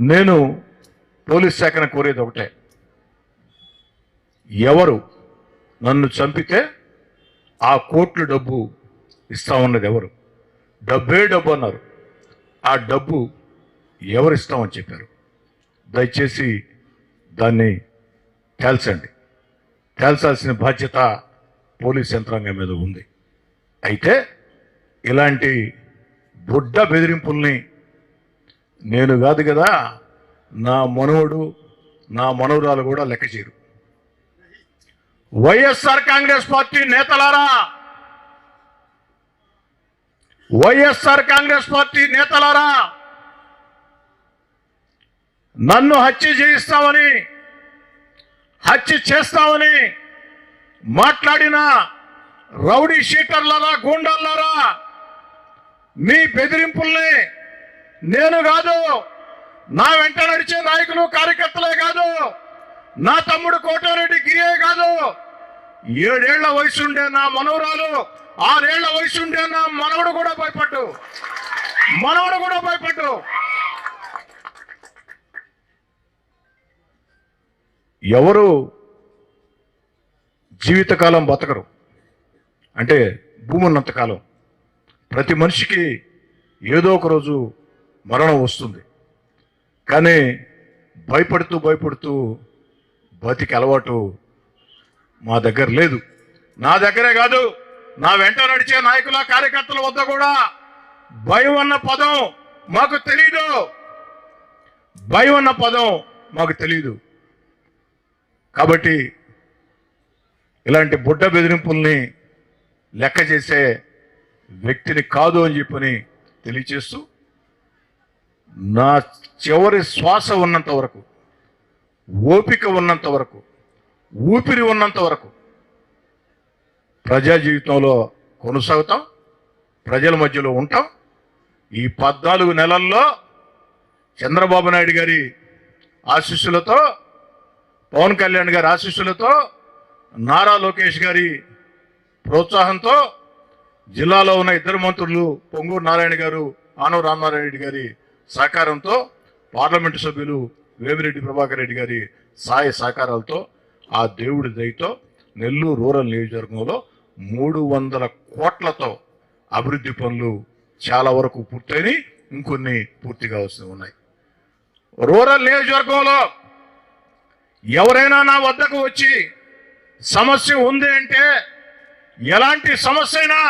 నేను పోలీస్ శాఖను కోరేది ఒకటే. ఎవరు నన్ను చంపితే ఆ కోట్లు డబ్బు ఇస్తామన్నది ఎవరు? డబ్బే డబ్బు అన్నారు. ఆ డబ్బు ఎవరు ఇస్తామని చెప్పారు? దయచేసి దాన్ని తేల్చండి తేల్చాల్సిన బాధ్యత పోలీస్ యంత్రాంగం మీద ఉంది. అయితే ఇలాంటి బుడ్డ బెదిరింపుల్ని నేను కాదు కదా నా మనవడు నా మనవరాలు కూడా లెక్క చేయరు. వైఎస్ఆర్ కాంగ్రెస్ పార్టీ నేతలారా? వైఎస్ఆర్ కాంగ్రెస్ పార్టీ నేతలారా? నన్ను హత్య చేయిస్తామని హత్య చేస్తామని మాట్లాడిన రౌడీ షీటర్లరా గూండల్లారా? మీ బెదిరింపుల్ని నేను కాదు. నా వెంట నడిచే నాయకులు కార్యకర్తలే కాదు. నా తమ్ముడు కోటారెడ్డి గిరియే కాదు. ఏడేళ్ళ వయసుండే నా మనవరాలు ఆరేళ్ళ వయసుండే నా మనవడు కూడా భయపడ్డు. మనవడు కూడా భయపడ్డు. ఎవరు జీవితకాలం బతకరు? అంటే భూమి ఉన్నంతకాలం ప్రతి మనిషికి ఏదో ఒక రోజు మరణం వస్తుంది. కానీ భయపడుతూ భయపడుతూ బతికి అలవాటు మా దగ్గర లేదు. నా దగ్గరే కాదు నా వెంట నడిచే నాయకుల కార్యకర్తల వద్ద కూడా భయం అన్న పదం మాకు తెలీదు. భయం అన్న పదం మాకు తెలీదు. కాబట్టి ఇలాంటి బుడ్డ బెదిరింపుల్ని లెక్క చేసే వ్యక్తిని కాదు అని చెప్పని తెలియచేస్తూ నా చివరి శ్వాస ఉన్నంత వరకు ఓపిక ఉన్నంత వరకు ఊపిరి ఉన్నంత వరకు ప్రజా జీవితంలో కొనసాగుతాం ప్రజల మధ్యలో ఉంటాం. ఈ పద్నాలుగు నెలల్లో చంద్రబాబు నాయుడు గారి ఆశీస్సులతో పవన్ కళ్యాణ్ గారి ఆశీస్సులతో నారా లోకేష్ గారి ప్రోత్సాహంతో జిల్లాలో ఉన్న ఇద్దరు మంత్రులు పొంగూరు నారాయణ గారు ఆనవ రామారెడ్డి గారి సహకారంతో పార్లమెంటు సభ్యులు వేమిరెడ్డి ప్రభాకర్ రెడ్డి గారి సహాయ సహకారాలతో ఆ దేవుడి దయతో నెల్లూరు రూరల్ నియోజకవర్గంలో మూడు వందల కోట్లతో అభివృద్ధి పనులు చాలా వరకు పూర్తయినాయి ఇంకొన్ని పూర్తి కావాల్సి ఉన్నాయి. రూరల్ నియోజకవర్గంలో ఎవరైనా నా వద్దకు వచ్చి సమస్య ఉంది అంటే ఎలాంటి సమస్య అయినా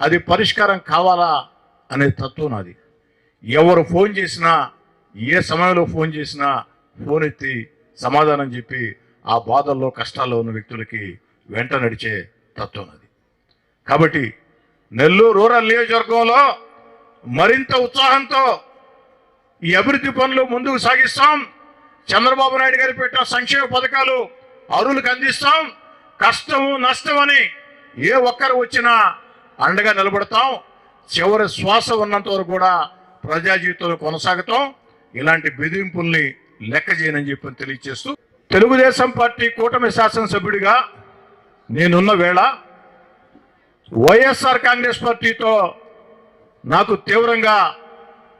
అది పరిష్కారం కావాలా అనే తత్వం నాది. ఎవరు ఫోన్ చేసినా ఏ సమయంలో ఫోన్ చేసినా ఫోన్ ఎత్తి సమాధానం చెప్పి ఆ బాధల్లో కష్టాల్లో ఉన్న వ్యక్తులకి వెంట నడిచే తత్వం అది. కాబట్టి నెల్లూరు రూరల్ నియోజకవర్గంలో మరింత ఉత్సాహంతో ఈ అభివృద్ధి పనులు ముందుకు సాగిస్తాం. చంద్రబాబు నాయుడు గారు పెట్టిన సంక్షేమ పథకాలు అరువులకు అందిస్తాం. కష్టము నష్టం అని ఏ ఒక్కరు వచ్చినా అండగా నిలబడతాం. చివరి శ్వాస ఉన్నంత వరకు కూడా ప్రజా జీవితంలో కొనసాగుతాం. ఇలాంటి బెదిరింపుల్ని లెక్క చేయనని చెప్పి తెలియజేస్తూ తెలుగుదేశం పార్టీ కూటమి శాసనసభ్యుడిగా నేనున్న వేళ వైఎస్ఆర్ కాంగ్రెస్ పార్టీతో నాకు తీవ్రంగా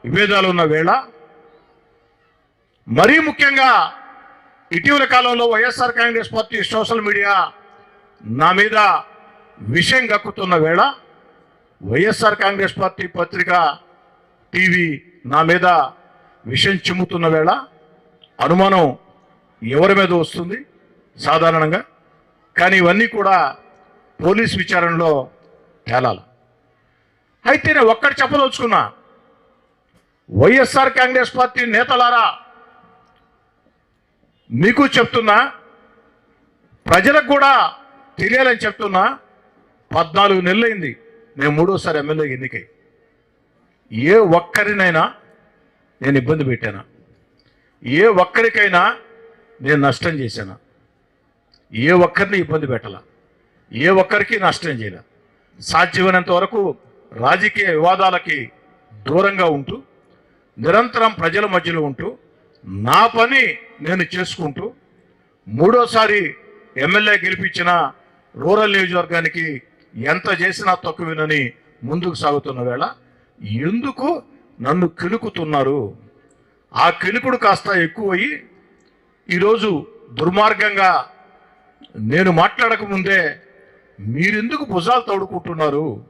విభేదాలు ఉన్న వేళ మరీ ముఖ్యంగా ఇటీవల కాలంలో YSR Congress party social media నా మీద విషయం గక్కుతున్న వేళ వైఎస్ఆర్ కాంగ్రెస్ పార్టీ పత్రిక టీవీ నా మీద విషయం చిమ్ముతున్న వేళ అనుమానం ఎవరి మీద వస్తుంది? సాధారణంగా. కానీ ఇవన్నీ కూడా పోలీస్ విచారణలో తేలాలి. అయితే నేను ఒక్కటి చెప్పదలుచుకున్నా. వైఎస్ఆర్ కాంగ్రెస్ పార్టీ నేతలారా మీకు చెప్తున్నా ప్రజలకు కూడా తెలియాలని చెప్తున్నా పద్నాలుగు నెలలైంది. నేను మూడోసారి ఎమ్మెల్యే ఎన్నికై. ఏ ఒక్కరినైనా నేను ఇబ్బంది పెట్టానా? ఏ ఒక్కరికైనా నేను నష్టం చేశానా? ఏ ఒక్కరిని ఇబ్బంది పెట్టాల? ఏ ఒక్కరికి నష్టం చేయలే? సాధ్యమైనంత వరకు రాజకీయ వివాదాలకి దూరంగా ఉంటూ నిరంతరం ప్రజల మధ్యలో ఉంటూ నా పని నేను చేసుకుంటూ మూడోసారి ఎమ్మెల్యే గెలిపించిన రూరల్ నియోజకవర్గానికి ఎంత చేసినా తక్కువేనని ముందుకు సాగుతున్న వేళ ఎందుకు నన్ను కిలుకుతున్నారు? ఆ కిలుకుడు కాస్త ఎక్కువయ్యి ఈరోజు దుర్మార్గంగా నేను మాట్లాడకముందే మీరెందుకు భుజాలు తోడుకుంటున్నారు?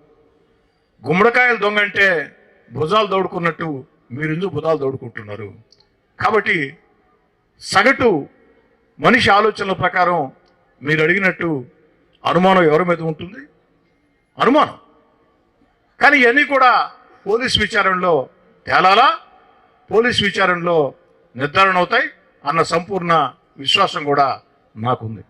గుమ్మడికాయలు దొంగ అంటే భుజాలు తోడుకున్నట్టు మీరెందుకు భుజాలు తోడుకుంటున్నారు? కాబట్టి సగటు మనిషి ఆలోచనల ప్రకారం మీరు అడిగినట్టు అనుమానం ఎవరి మీద ఉంటుంది? అనుమానం. కానీ ఇవన్నీ కూడా పోలీస్ విచారణలో తేలాలా పోలీస్ విచారణలో నిర్ధారణ అవుతాయి అన్న సంపూర్ణ విశ్వాసం కూడా నాకుంది.